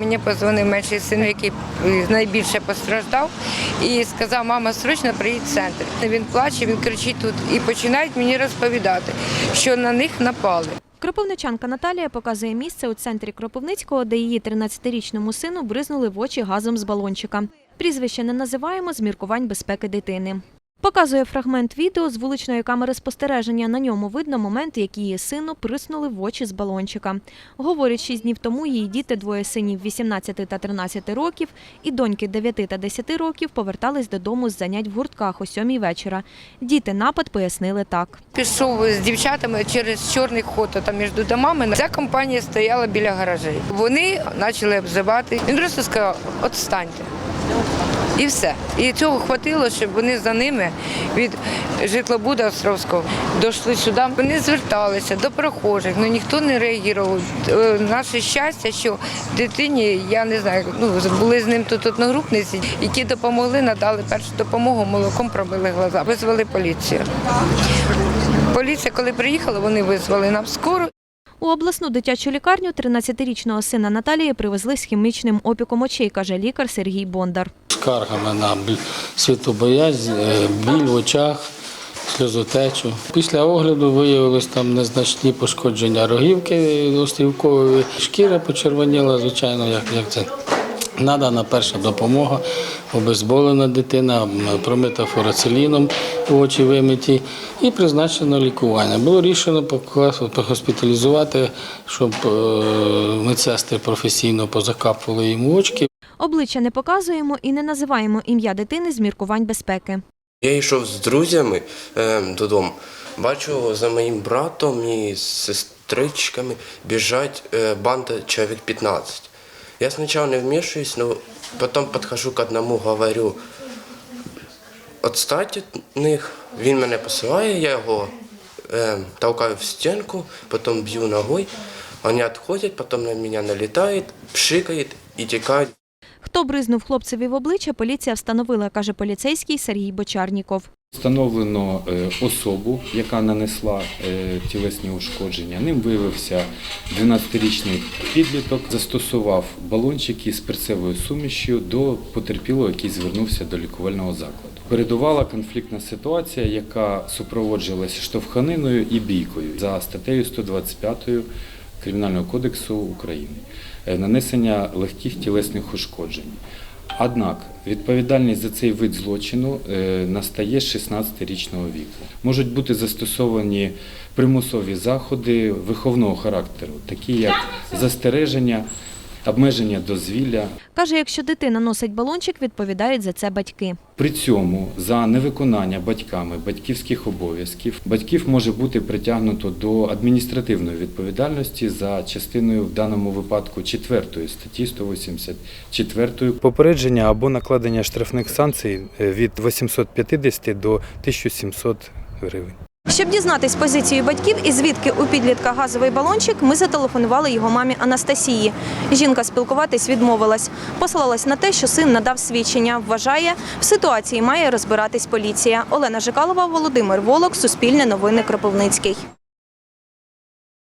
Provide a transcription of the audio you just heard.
Мені позвонив менший син, який е, найбільше постраждав, і сказав, мама, срочно приїдь в центр. Він плаче, він кричить тут і починають мені розповідати, що на них напали. Кропивничанка Наталія показує місце у центрі Кропивницького, де її 13-річному сину бризнули в очі газом з балончика. Прізвище не називаємо з міркувань безпеки дитини. Показує фрагмент відео з вуличної камери спостереження. На ньому видно момент, як її сину приснули в очі з балончика. Говорить, шість днів тому її діти, двоє синів 18 та 13 років, і доньки 9 та 10 років повертались додому з занять в гуртках о сьомій вечора. Діти напад пояснили так. Пішов з дівчатами через чорний ход там між домами. Ця компанія стояла біля гаражей. Вони почали обзивати. Він просто сказав, отстаньте. І все. І цього хватило, щоб вони за ними від житлобуда Островського дійшли сюди. Вони зверталися до прохожих, але ніхто не реагував. Е, Наше щастя, що дитині, я не знаю, ну були з ним тут одногрупниці, які допомогли, надали першу допомогу, молоком пробили глаза, визвали поліцію. Поліція, коли приїхала, вони визвали нам скору. У обласну дитячу лікарню 13-річного сина Наталії привезли з хімічним опіком очей, каже лікар Сергій Бондар. скаргами на світобоязнь, е, біль в очах, сльозотечу. Після огляду виявилися там незначні пошкодження рогівки острівкової. Шкіра почервоніла, звичайно, як, як це. Надана перша допомога, обезболена дитина, промита фурацеліном, очі вимиті і призначено лікування. Було рішено погоспіталізувати, щоб е, медсестри професійно позакапували йому очки. Обличчя не показуємо і не називаємо ім'я дитини з міркувань безпеки. Я йшов з друзями е, додому. Бачу за моїм братом і сестричками біжать е, банда чоловік 15. Я спочатку не вмішуюсь, але потім підхожу к одному, говорю, відстать від них. Він мене посилає, я його е, толкаю в стінку, потім б'ю ногою. Вони відходять, потім на мене налітають, пшикають і тікають. Хто бризнув хлопцеві в обличчя, поліція встановила, каже поліцейський Сергій Бочарніков. Встановлено е, особу, яка нанесла е, тілесні ушкодження. Ним виявився 12-річний підліток, застосував балончики з перцевою сумішю до потерпілого, який звернувся до лікувального закладу. Передувала конфліктна ситуація, яка супроводжувалася штовханиною і бійкою за статтею 125 Кримінального кодексу України е, нанесення легких тілесних ушкоджень. Однак відповідальність за цей вид злочину е, настає з 16-річного віку. Можуть бути застосовані примусові заходи виховного характеру, такі як застереження, обмеження дозвілля. Каже, якщо дитина носить балончик, відповідають за це батьки. При цьому за невиконання батьками батьківських обов'язків батьків може бути притягнуто до адміністративної відповідальності за частиною в даному випадку 4 статті 184 попередження або накладення штрафних санкцій е, від 850 до 1700 гривень. Щоб дізнатись позицію батьків і звідки у підлітка газовий балончик, ми зателефонували його мамі Анастасії. Жінка спілкуватись відмовилась. Посилалась на те, що син надав свідчення. Вважає, в ситуації має розбиратись поліція. Олена Жикалова, Володимир Волок, Суспільне новини Кропивницький.